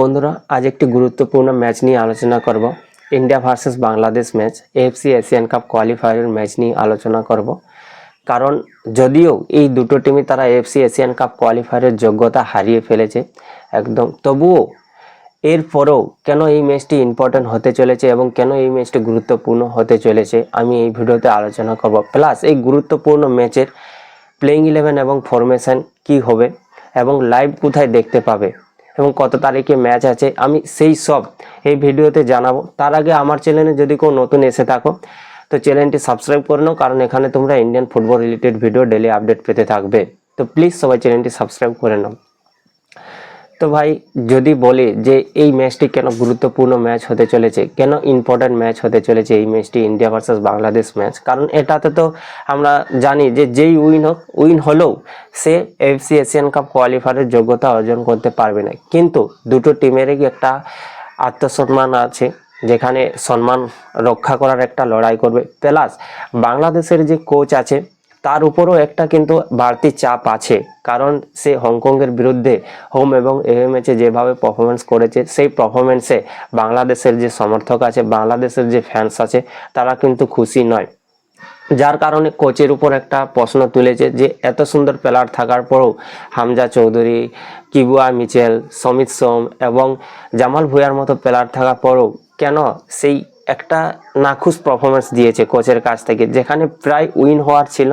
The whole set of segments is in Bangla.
বন্ধুরা, আজ একটি গুরুত্বপূর্ণ ম্যাচ নিয়ে আলোচনা করব। India versus Bangladesh match AFC Asian cup কোয়ালিফায়ারের match নিয়ে আলোচনা করব। কারণ যদিও এই দুটো টিমই তারা এএফসি এশিয়ান কাপ কোয়ালিফায়ারের যোগ্যতা হারিয়ে ফেলেছে, একদম তবুও এরপরেও কেন এই ম্যাচটি ইম্পর্ট্যান্ট হতে চলেছে এবং কেন এই ম্যাচটি গুরুত্বপূর্ণ হতে চলেছে, আমি এই ভিডিওতে আলোচনা করব। প্লাস এই গুরুত্বপূর্ণ ম্যাচের প্লেইং ইলেভেন এবং ফরমেশন কি হবে এবং লাইভ কোথায় দেখতে পাবে এবং কত তারিখে ম্যাচ আছে, আমি সেই সব এই ভিডিওতে জানাব। তার আগে আমার চ্যানেলে যদি কেউ নতুন এসে থাকো, তো চ্যানেলটি সাবস্ক্রাইব করে নাও, কারণ এখানে তোমরা Indian football related video daily update পেতে থাকবে। তো প্লিজ সবাই চ্যানেলটি সাবস্ক্রাইব করে নাও। তো ভাই, যদি বলি যে এই ম্যাচটি কেন গুরুত্বপূর্ণ ম্যাচ হতে চলেছে, কেন ইম্পর্ট্যান্ট ম্যাচ হতে চলেছে এই ম্যাচটি ইন্ডিয়া ভার্সেস বাংলাদেশ ম্যাচ? কারণ এটাতে তো আমরা জানি যে যেই উইন হোক উইন হলেও সে এফসি এশিয়ান কাপ কোয়ালিফায়ারের যোগ্যতা অর্জন করতে পারবে না। কিন্তু দুটো টিমেরই একটা আত্মসম্মান আছে, যেখানে সম্মান রক্ষা করার একটা লড়াই করবে। প্লাস বাংলাদেশের যে কোচ আছে তার উপরও একটা কিন্তু বাড়তি চাপ আছে। কারণ সে হংকংয়ের বিরুদ্ধে হোম এবং এ ম্যাচে যেভাবে পারফরমেন্স করেছে, সেই পারফরমেন্সে বাংলাদেশের যে সমর্থক আছে, বাংলাদেশের যে ফ্যান্স আছে, তারা কিন্তু খুশি নয়। যার কারণে কোচের উপর একটা প্রশ্ন তুলেছে যে, এত সুন্দর প্লেয়ার থাকার পরেও হামজা চৌধুরী, কিবুয়া মিচেল, সমিত সোম এবং জামাল ভুঁইয়ার মতো প্লেয়ার থাকার পরেও কেন সেই একটা নাখুশ পারফরমেন্স দিয়েছে কোচের কাছ থেকে, যেখানে প্রায় উইন হওয়ার ছিল।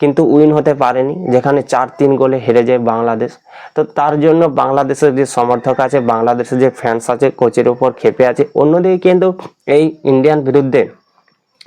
কিন্তু উইন হতে পারেনি, যেখানে চার তিন গোলে হেরে যায় বাংলাদেশ। তো তার জন্য বাংলাদেশের যে সমর্থক আছে, বাংলাদেশের যে ফ্যান্স আছে, কোচের উপর খেপে আছে, অন্যদিকে কিন্তু এই ইন্ডিয়ান বিরুদ্ধে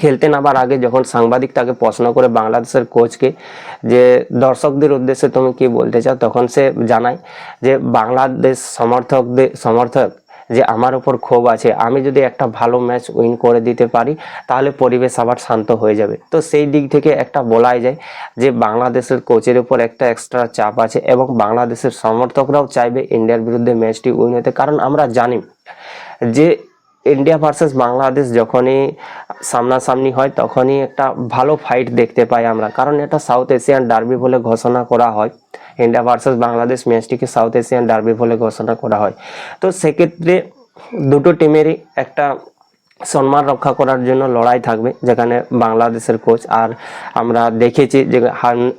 খেলতে নামার আগে যখন সাংবাদিক তাকে প্রশ্ন করে বাংলাদেশের কোচকে যে, দর্শকদের উদ্দেশ্যে তুমি কি বলতে চাও? তখন সে জানায় যে, বাংলাদেশ সমর্থকদের, সমর্থক যে আমার উপর ক্ষোভ আছে, আমি যদি একটা ভালো ম্যাচ উইন করে দিতে পারি, তাহলে পরিবেশ আবার শান্ত হয়ে যাবে। তো সেই দিক থেকে একটা বলাই যায় যে বাংলাদেশের কোচের উপর একটা এক্সট্রা চাপ আছে এবং বাংলাদেশের সমর্থকরাও চাইবে ইন্ডিয়ার বিরুদ্ধে ম্যাচটি উইন হতে। কারণ আমরা জানি যে ইন্ডিয়া ভার্সেস বাংলাদেশ যখনই সামনাসামনি হয়, তখনই একটা ভালো ফাইট দেখতে পাই আমরা। কারণ এটা সাউথ এশিয়ান ডার্বি বলে ঘোষণা করা হয়। ইন্ডিয়া ভার্সেস বাংলাদেশ ম্যাচটিকে সাউথ এশিয়ান ডার্বি বলে ঘোষণা করা হয়। তো সেক্ষেত্রে দুটো টিমেরই একটা সম্মান রক্ষা করার জন্য লড়াই থাকবে, যেখানে বাংলাদেশের কোচ আর আমরা দেখেছি যে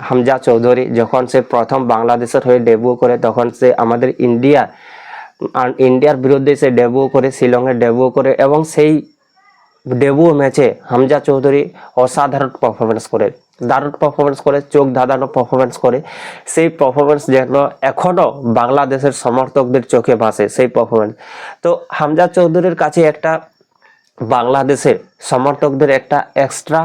হামজা চৌধুরী যখন সে প্রথম বাংলাদেশের হয়ে ডেবিউ করে, তখন সে আমাদের ইন্ডিয়া, আর ইন্ডিয়ার বিরুদ্ধে সে ডেবু করে, শিলংয়ে ডেবু করে এবং সেই ডেবু ম্যাচে হামজা চৌধুরী অসাধারণ পারফরমেন্স করে। দারুণ পারফরমেন্স করে, চোখ ধাঁধানো পারফরমেন্স করে। সেই পারফরমেন্স যেন এখনও বাংলাদেশের সমর্থকদের চোখে ভাসে সেই পারফরমেন্স তো হামজা চৌধুরীর কাছে একটা বাংলাদেশের সমর্থকদের একটা এক্সট্রা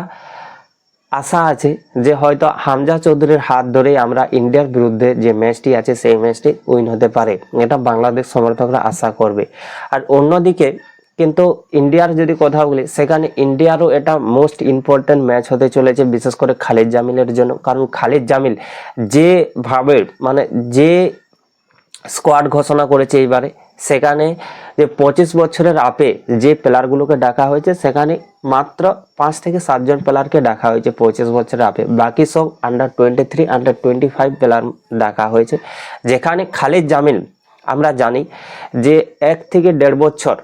আশা আছে যে হয়তো হামজা চৌধুরীর হাত ধরেই আমরা ইন্ডিয়ার বিরুদ্ধে যে ম্যাচটি আছে সেই ম্যাচটি উইন হতে পারে। এটা বাংলাদেশ সমর্থকরা আশা করবে। আর অন্যদিকে কিন্তু ইন্ডিয়ার যদি কথা বলি, সেখানে ইন্ডিয়ারও এটা মোস্ট ইম্পর্ট্যান্ট ম্যাচ হতে চলেছে, বিশেষ করে খালিদ জামিলের জন্য। কারণ খালিদ জামিল যেভাবে মানে যে স্কোয়াড ঘোষণা করেছে এইবারে, সেখানে যে পঁচিশ বছরের আপে যে প্লেয়ারগুলোকে ডাকা হয়েছে, সেখানে মাত্র পাঁচ থেকে সাতজন প্লেয়ারকে ডাকা হয়েছে পঁচিশ বছরের আপে। বাকি সব under twenty three under twenty five player ডাকা হয়েছে। যেখানে খালিদ জামিল, আমরা জানি যে এক থেকে দেড় বছর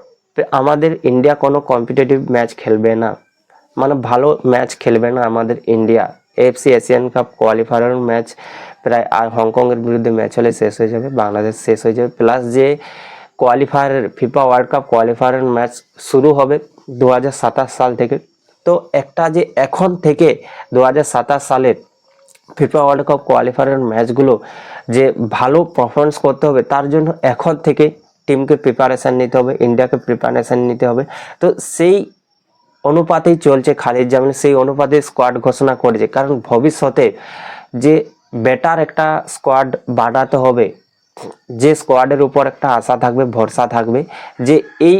আমাদের ইন্ডিয়া কোনো কম্পিটিটিভ ম্যাচ খেলবে না। মানে ভালো ম্যাচ খেলবে না আমাদের India AFC Asian cup qualifier match প্রায় আর হংকংয়ের বিরুদ্ধে ম্যাচ হলে শেষ হয়ে যাবে, বাংলাদেশ শেষ হয়ে যাবে। প্লাস যে কোয়ালিফায়ারের ফিফা ওয়ার্ল্ড কাপ কোয়ালিফায়ারের ম্যাচ শুরু হবে দু হাজার সাতাশ সাল থেকে। তো একটা যে এখন থেকে দু হাজার সাতাশ সালের ফিফা ওয়ার্ল্ড কাপ কোয়ালিফায়ারের ম্যাচগুলো যে ভালো পারফরমেন্স করতে হবে, তার জন্য এখন থেকে টিমকে প্রিপারেশন নিতে হবে ইন্ডিয়াকে প্রিপারেশন নিতে হবে। তো সেই অনুপাতেই চলছে খালিদ জামিল সেই অনুপাতে স্কোয়াড ঘোষণা করেছে। কারণ ভবিষ্যতে যে বেটার একটা স্কোয়াড বাড়াতে হবে, যে স্কোয়াডের উপর একটা আশা থাকবে, ভরসা থাকবে, যে এই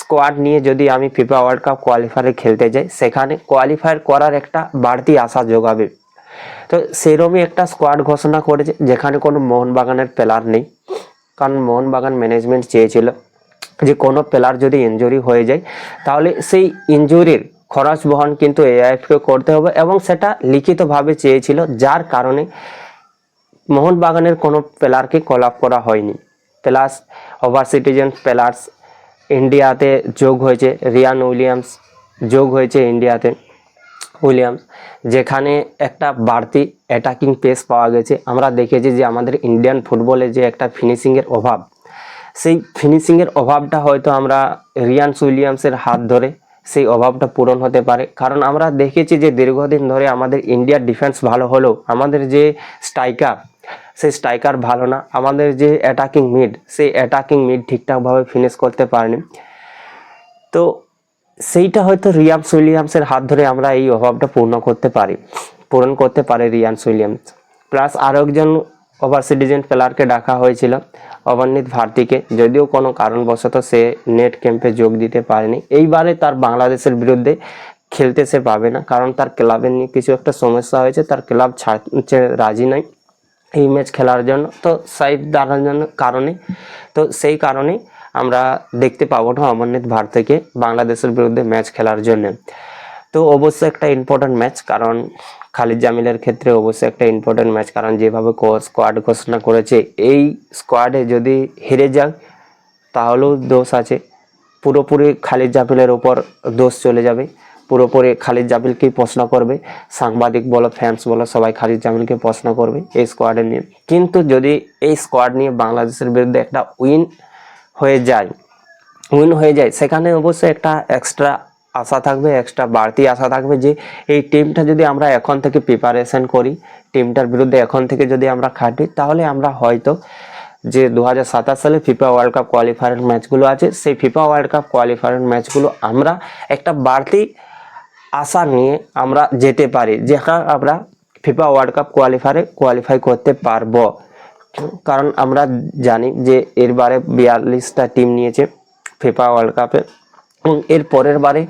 স্কোয়াড নিয়ে যদি আমি ফিফা ওয়ার্ল্ড কাপ কোয়ালিফায়ারে খেলতে যাই, সেখানে কোয়ালিফায়ার করার একটা বাড়তি আশা যোগাবে। তো সেরকমই একটা স্কোয়াড ঘোষণা করেছে, যেখানে কোনো মোহনবাগানের প্লেয়ার নেই। কারণ মোহনবাগান ম্যানেজমেন্ট চেয়েছিল যে কোনো প্লেয়ার যদি ইনজুরি হয়ে যায়, তাহলে সেই ইনজুরির খরচ বহন কিন্তু এআইএফকে করতে হবে এবং সেটা লিখিতভাবে চেয়েছিল, যার কারণে মোহনবাগানের কোনো প্লেয়ারকে কল আপ করা হয়নি। প্লাস ওভার সিটিজেন প্লেয়ার্স ইন্ডিয়াতে যোগ হয়েছে রিয়ান উইলিয়ামস যোগ হয়েছে ইন্ডিয়াতে উইলিয়ামস, যেখানে একটা বাড়তি অ্যাটাকিং পেস পাওয়া গেছে। আমরা দেখেছি যে আমাদের ইন্ডিয়ান ফুটবলে যে একটা ফিনিশিংয়ের অভাব, সেই ফিনিশিংয়ের অভাবটা হয়তো আমরা রিয়ান উইলিয়ামসের হাত ধরে সেই অভাবটা পূরণ হতে পারে। কারণ আমরা দেখেছি যে দীর্ঘদিন ধরে আমাদের ইন্ডিয়ার ডিফেন্স ভালো হলেও আমাদের যে স্ট্রাইকার সেই স্ট্রাইকার ভালো না। আমাদের যে অ্যাটাকিং মিড সেই অ্যাটাকিং মিড ঠিকঠাকভাবে ফিনিশ করতে পারেনি। তো সেইটা হয়তো রিয়ামস উইলিয়ামসের হাত ধরে আমরা এই অভাবটা পূর্ণ করতে পারি, পূরণ করতে পারে রিয়ান্স উইলিয়ামস প্লাস আরও একজন ওভার সিটিজেন প্লেয়ারকে ডাকা হয়েছিল, অবনীত ভারতীকে। যদিও কোনো কারণবশত সে নেট ক্যাম্পে যোগ দিতে পারেনি। এইবারে তার বাংলাদেশের বিরুদ্ধে খেলতে সে পাবে না, কারণ তার ক্লাবের নিয়ে কিছু একটা সমস্যা হয়েছে, তার ক্লাব ছাড়তে রাজি নয় এই ম্যাচ খেলার জন্য। তো সাইড দাঁড়ানোর জন্য কারণে, তো সেই কারণে আমরা দেখতে পাবো না অমরনাথ ভারতীকে বাংলাদেশের বিরুদ্ধে ম্যাচ খেলার জন্য। তো অবশ্যই একটা ইম্পর্টেন্ট ম্যাচ কারণ খালিদ জামিলের ক্ষেত্রে অবশ্যই একটা ইম্পর্টেন্ট ম্যাচ কারণ যেভাবে স্কোয়াড ঘোষণা করেছে, এই স্কোয়াডে যদি হেরে যায়, তাহলেও দোষ আছে। পুরোপুরি খালিদ জামিলের ওপর দোষ চলে যাবে। পুরোপুরি খালিদ জামিলকেই প্রশ্ন করবে। সাংবাদিক বলো ফ্যান্স বলো, সবাই খালিদ জামিলকে প্রশ্ন করবে এই স্কোয়াডে নিয়ে। কিন্তু যদি এই স্কোয়াড নিয়ে বাংলাদেশের বিরুদ্ধে একটা উইন হয়ে যায়। উইন হয়ে যায়। সেখানে অবশ্যই একটা এক্সট্রা আশা থাকবে এক্সট্রা বাড়তি আশা থাকবে যে এই টিমটা যদি আমরা এখন থেকে প্রিপারেশন করি টিমটার বিরুদ্ধে এখন থেকে যদি আমরা খাটি, তাহলে আমরা হয়তো যে দু হাজার সাতাশ সালে ফিফা ওয়ার্ল্ড কাপ কোয়ালিফায়ার ম্যাচগুলো আছে, সেই ফিফা ওয়ার্ল্ড কাপ কোয়ালিফায়ার ম্যাচগুলো আমরা একটা বাড়তি আশা নিয়ে আমরা যেতে পারি, যেখানে আমরা ফিফা ওয়ার্ল্ড কাপ কোয়ালিফায়ারে কোয়ালিফাই করতে পারব। কারণ আমরা জানি যে এরবারে বিয়াল্লিশটা টিম নিয়েছে ফিফা ওয়ার্ল্ড কাপে এবং এর পরের বারে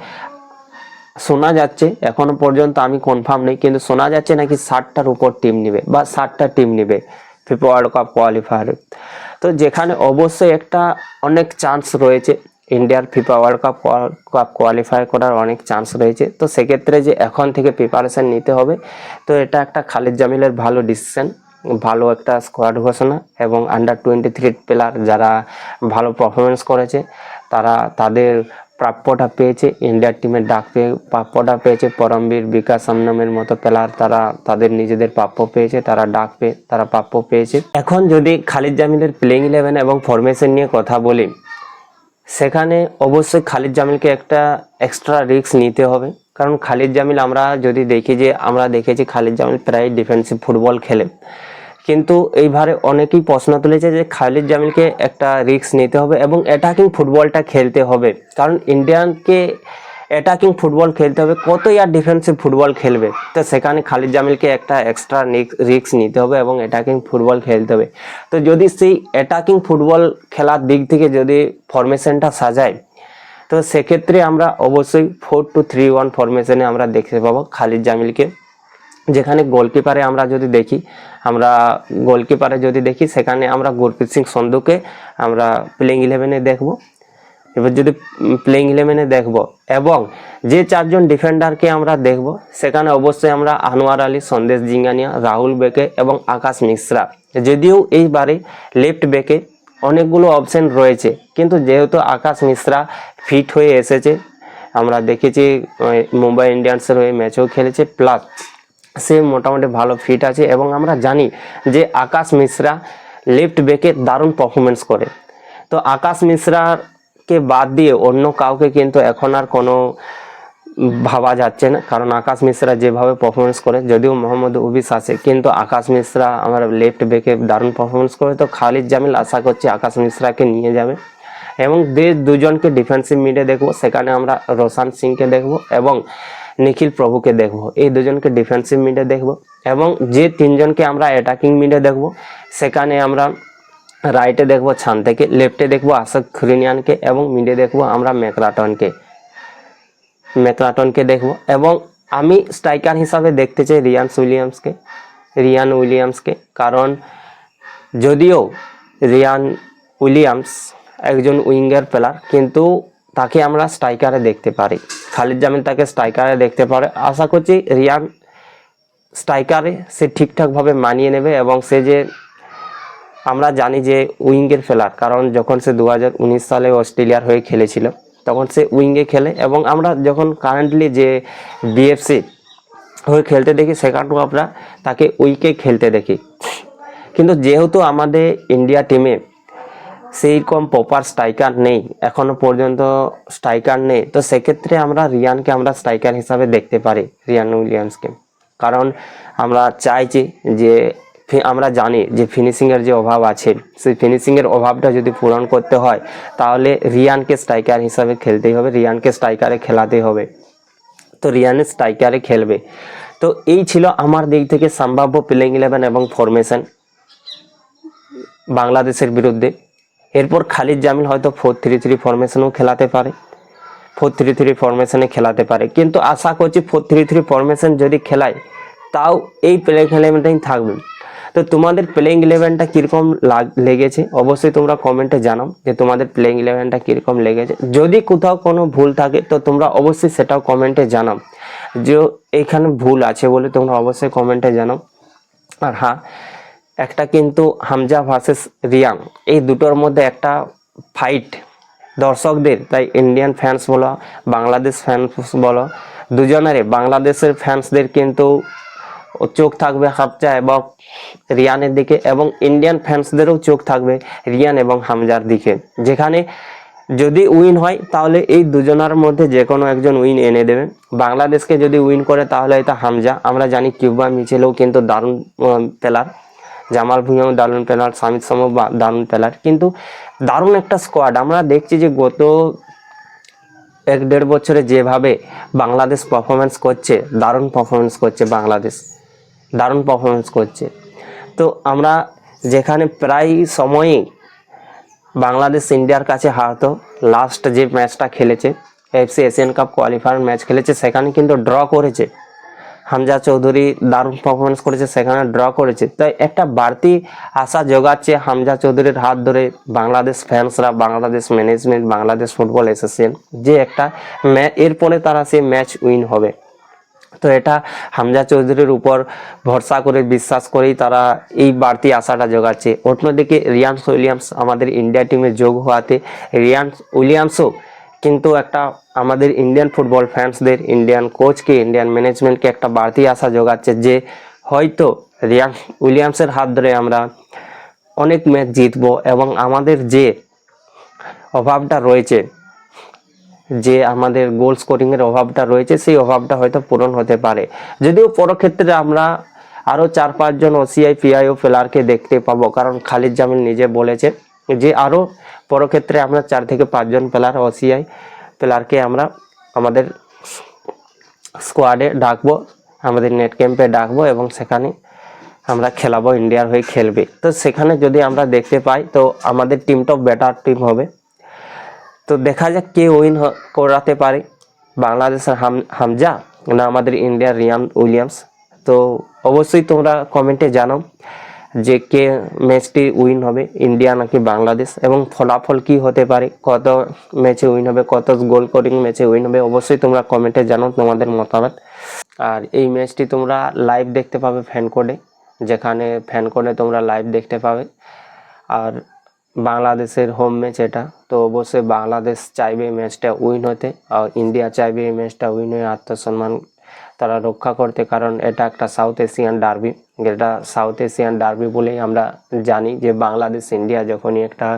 শোনা যাচ্ছে, এখনও পর্যন্ত আমি কনফার্ম নেই, কিন্তু শোনা যাচ্ছে নাকি ষাটটার উপর টিম নেবে বা ষাটটা টিম নেবে ফিফা ওয়ার্ল্ড কাপ কোয়ালিফায়ারে তো যেখানে অবশ্যই একটা অনেক চান্স রয়েছে ইন্ডিয়ার FIFA world cup cup qualify করার অনেক চান্স রয়েছে। তো সেক্ষেত্রে যে এখন থেকে প্রিপারেশন নিতে হবে, তো এটা একটা খালিদ জামিলের ভালো ডিসিশন ভালো একটা স্কোয়াড ঘোষণা এবং আন্ডার টোয়েন্টি থ্রি প্লেয়ার যারা ভালো পারফরমেন্স করেছে, তারা তাদের প্রাপ্যটা পেয়েছে ইন্ডিয়ার টিমের ডাক পেয়ে প্রাপ্যটা পেয়েছে। পরমবীর, বিকাশ সামনামের মতো প্লেয়ার তারা তাদের নিজেদের প্রাপ্য পেয়েছে, তারা ডাক পেয়ে তারা প্রাপ্য পেয়েছে। এখন যদি খালিদ জামিলের প্লেইং ইলেভেন এবং ফরমেশন নিয়ে কথা বলি, সেখানে অবশ্যই খালিদ জামিলকে একটা এক্সট্রা রিস্ক নিতে হবে। কারণ খালিদ জামিল আমরা যদি দেখি যে, আমরা দেখেছি খালিদ জামিল প্রায় ডিফেন্সিভ ফুটবল খেলে। কিন্তু এইবারে অনেকেই প্রশ্ন তুলেছে যে খালিদ জামিলকে একটা রিস্ক নিতে হবে এবং অ্যাটাকিং ফুটবলটা খেলতে হবে। কারণ ইন্ডিয়ানকে অ্যাটাকিং ফুটবল খেলতে হবে কত আর ডিফেন্সিভ ফুটবল খেলবে? তো সেখানে খালিদ জামিলকে একটা এক্সট্রা রিস্ক নিতে হবে এবং অ্যাটাকিং ফুটবল খেলতে হবে। তো যদি সেই অ্যাটাকিং ফুটবল খেলার দিক থেকে যদি ফরমেশনটা সাজায়, তো সেক্ষেত্রে আমরা অবশ্যই ফোর টু থ্রি ওয়ান ফরমেশনে আমরা দেখতে পাবো খালিদ জামিলকে। যেখানে গোলকিপারে আমরা যদি দেখি, আমরা গোলকিপারে যদি দেখি, সেখানে আমরা গুরপ্রীত সিং সন্ধুকে আমরা প্লেইং ইলেভেনে দেখব। এবার যদি প্লেইং ইলেভেনে দেখব, এবং যে চারজন ডিফেন্ডারকে আমরা দেখব, সেখানে অবশ্যই আমরা আনোয়ার আলী, সন্দেশ জিঙ্গানিয়া, রাহুল বেকে এবং আকাশ মিশ্রা। যদিও এইবারে লেফট বেকে অনেকগুলো অপশন রয়েছে, কিন্তু যেহেতু আকাশ মিশ্রা ফিট হয়ে এসেছে, আমরা দেখেছি মুম্বাই ইন্ডিয়ান্সের হয়ে ম্যাচও খেলেছে। প্লাস সে মোটামুটি ভালো ফিট আছে এবং আমরা জানি যে আকাশ মিশ্রা লেফট ব্যাকে দারুণ পারফরমেন্স করে। তো আকাশ মিশ্রাকে বাদ দিয়ে অন্য কাউকে কিন্তু এখন আর কোনো ভাবা যাচ্ছে না, কারণ আকাশ মিশ্রা যেভাবে পারফরমেন্স করে, যদিও মোহাম্মদ উবিস আছে, কিন্তু আকাশ মিশ্রা আমার লেফট ব্যাকে দারুণ পারফরমেন্স করে। তো খালিদ জামিল আশা করছি আকাশ মিশ্রাকে নিয়ে যাবে এবং যে দুজনকে ডিফেন্সিভ মিডে দেখব, সেখানে আমরা রোশান সিংকে দেখব এবং নিখিল প্রভুকে দেখব। এই দুজনকে ডিফেন্সিভ মিডে দেখব এবং যে তিনজনকে আমরা অ্যাটাকিং মিডে দেখব, সেখানে আমরা রাইটে দেখব থেকে লেফটে দেখব আশাক খুরিনিয়ানকে এবং মিডে দেখব আমরা ম্যাকরাটনকে ম্যাকরাটনকে দেখব এবং আমি স্ট্রাইকার হিসাবে দেখতে চাই রিয়ান উইলিয়ামসকে রিয়ান উইলিয়ামসকে কারণ যদিও রিয়ান উইলিয়ামস একজন উইঙ্গার প্লেয়ার কিন্তু তাকে আমরা স্ট্রাইকারে দেখতে পারি। খালিদ জামিল তাকে স্ট্রাইকারে দেখতে পারে। আশা করছি রিয়ান স্ট্রাইকারে সে ঠিকঠাকভাবে মানিয়ে নেবে এবং সে যে আমরা জানি যে উইঙ্গের ফেলার, কারণ যখন সে দু হাজার উনিশ সালে অস্ট্রেলিয়ার হয়ে খেলেছিল, তখন সে উইঙ্গে খেলে এবং আমরা যখন কারেন্টলি যে বিএফসি হয়ে খেলতে দেখি, সেখানেও আমরা তাকে উইকে খেলতে দেখি। কিন্তু যেহেতু আমাদের ইন্ডিয়া টিমে সেইরকম প্রপার স্ট্রাইকার নেই, এখনও পর্যন্ত স্ট্রাইকার নেই। তো সেক্ষেত্রে আমরা রিয়ানকে আমরা স্ট্রাইকার হিসাবে দেখতে পারি, রিয়ান উইলিয়ামসকে। কারণ আমরা চাইছি যে আমরা জানি যে ফিনিশিংয়ের যে অভাব আছে, সেই ফিনিশিংয়ের অভাবটা যদি পূরণ করতে হয়, তাহলে রিয়ানকে স্ট্রাইকার হিসাবে খেলতেই হবে, রিয়ানকে স্ট্রাইকারে খেলাতে হবে। তো রিয়ানের স্ট্রাইকারে খেলবে। তো এই ছিল আমার দিক থেকে সম্ভাব্য প্লেইং ইলেভেন এবং ফরমেশন বাংলাদেশের বিরুদ্ধে। এরপর খালিদ জামিল হয়তো ফোর থ্রি থ্রি ফরমেশনেও খেলাতে পারে। ফোর থ্রি থ্রি ফরমেশনে খেলাতে পারে। কিন্তু আশা করছি ফোর থ্রি থ্রি ফরমেশন যদি খেলায়, তাও এই প্লেইং ইলেভেনটাই থাকবে। তো তোমাদের প্লেইং ইলেভেনটা কীরকম লাগ লেগেছে? অবশ্যই তোমরা কমেন্টে জানাও যে তোমাদের প্লেইং ইলেভেনটা কীরকম লেগেছে। যদি কোথাও কোনো ভুল থাকে, তো তোমরা অবশ্যই সেটাও কমেন্টে জানাও। যে এখানে ভুল আছে বলে তোমরা অবশ্যই কমেন্টে জানাও। আর হ্যাঁ একটা কিন্তু হামজা ভার্সেস রিয়াং। এই দুটোর মধ্যে একটা ফাইট দর্শকদের, তাই ইন্ডিয়ান ফ্যান্স বলো, বাংলাদেশ ফ্যান্স বলো, দুজনেরই, বাংলাদেশের ফ্যান্সদের কিন্তু চোখ থাকবে হামজা এবং রিয়ানের দিকে এবং ইন্ডিয়ান ফ্যান্সদেরও চোখ থাকবে রিয়ান এবং হামজার দিকে। যেখানে যদি উইন হয়, তাহলে এই দুজনের মধ্যে যে কোনো একজন উইন এনে দেবে। বাংলাদেশকে যদি উইন করে, তাহলে এটা হামজা। আমরা জানি কিউবা মিচেলেও কিন্তু দারুণ প্লেয়ার জামাল ভুঁইয়াও দারুণ প্লেয়ার সামিত সম দারুণ প্লেয়ার কিন্তু দারুণ একটা স্কোয়াড আমরা দেখছি যে গত এক দেড় বছরে যেভাবে বাংলাদেশ পারফরমেন্স করছে, দারুণ পারফরমেন্স করছে বাংলাদেশ। দারুণ পারফরমেন্স করছে। তো আমরা যেখানে প্রায় সময়ই বাংলাদেশ ইন্ডিয়ার কাছে হারতো। লাস্ট যে ম্যাচটা খেলেছে, AFC Asian cup qualifier match খেলেছে, সেখানে কিন্তু ড্র করেছে। হামজা চৌধুরী দারুণ পারফরমেন্স করেছে, সেখানে ড্র করেছে। তাই একটা বাড়তি আশা জোগাচ্ছে হামজা চৌধুরীর হাত ধরে Bangladesh ফ্যান্সরা Bangladesh management Bangladesh football association যে একটা এরপরে তারা সেই ম্যাচ উইন হবে। তো এটা হামজা চৌধুরীর উপর ভরসা করে, বিশ্বাস করেই তারা এই বাড়তি আশাটা জোগাচ্ছে। অন্যদিকে রিয়ান্স উইলিয়ামস, আমাদের ইন্ডিয়া টিমে যোগ হওয়াতে রিয়ান্স উইলিয়ামসও কিন্তু একটা আমাদের ইন্ডিয়ান ফুটবল ফ্যান্সদের ইন্ডিয়ান কোচকে ইন্ডিয়ান ম্যানেজমেন্টকে একটা বাড়তি আশা জোগাচ্ছে যে হয়তো রিয়ান উইলিয়ামসের হাত ধরে আমরা অনেক ম্যাচ জিতবো এবং আমাদের যে অভাবটা রয়েছে, যে আমাদের গোল স্কোরিং এর অভাবটা রয়েছে, সেই অভাবটা হয়তো পূরণ হতে পারে। যদিও পরক্ষেত্রে আমরা আরও চার পাঁচজন ওসিআই পিআইও প্লেয়ারকে দেখতে পাবো, কারণ খালিদ জামিল নিজে বলেছে যে আরও পরক্ষেত্রে আমরা চার থেকে পাঁচজন প্লেয়ার ওসিআই প্লেয়ারকে আমরা আমাদের স্কোয়াডে ডাকবো, আমাদের নেট ক্যাম্পে ডাকবো এবং সেখানে আমরা খেলাবো ইন্ডিয়ার হয়ে খেলবে। তো সেখানে যদি আমরা দেখতে পাই, তো আমাদের টিমটাও বেটার টিম হবে। তো দেখা যাক কে উইন করাতে পারে। বাংলাদেশের হাম, হামজা না আমাদের ইন্ডিয়ার রিয়ান উইলিয়ামস। তো অবশ্যই তোমরা কমেন্টে জানাও। যে কে ম্যাচটি উইন হবে ইন্ডিয়া নাকি বাংলাদেশ, এবং ফলাফল কি হতে পারে, কত ম্যাচে উইন হবে, কত গোল করিং ম্যাচে উইন হবে, অবশ্যই তোমরা কমেন্টে জানো তোমাদের মতামত। আর এই ম্যাচটি তোমরা লাইভ দেখতে পাবে ফ্যান কোডে যেখানে ফ্যান কোডে তোমরা লাইভ দেখতে পাবে। আর বাংলাদেশের হোম ম্যাচ এটা, তো অবশ্যই বাংলাদেশ চাইবে ম্যাচটা উইন হতে, আর ইন্ডিয়া চাইবে এই ম্যাচটা উইন হয়ে আত্মসম্মান তারা রক্ষা করতে, কারণ এটা একটা সাউথ এশিয়ান ডার্বি যেটা সাউথ এশিয়ান ডার্বি বলেই আমরা জানি যে বাংলাদেশ, ইন্ডিয়া যখনই একটা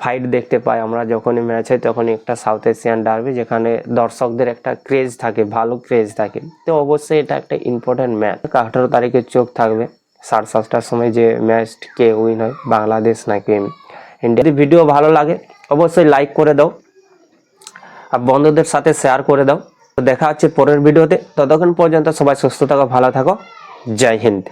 ফাইট দেখতে পাই আমরা যখনই ম্যাচ হয় তখনই একটা সাউথ এশিয়ান ডার্বি যেখানে দর্শকদের একটা ক্রেজ থাকে, ভালো ক্রেজ থাকে। তো অবশ্যই এটা একটা ইম্পর্টেন্ট ম্যাচ আঠারো তারিখে চোখ থাকবে, সাড়ে সাতটার সময় যে ম্যাচ কে উইন হয়, বাংলাদেশ নাকি ইন্ডিয়া যদি ভিডিও ভালো লাগে, অবশ্যই লাইক করে দাও। আর বন্ধুদের সাথে শেয়ার করে দাও। তো দেখা হচ্ছে পরের ভিডিওতে। ততক্ষণ পর্যন্ত সবাই সুস্থ থাকো ভালো থাকো। জয় হিন্দ।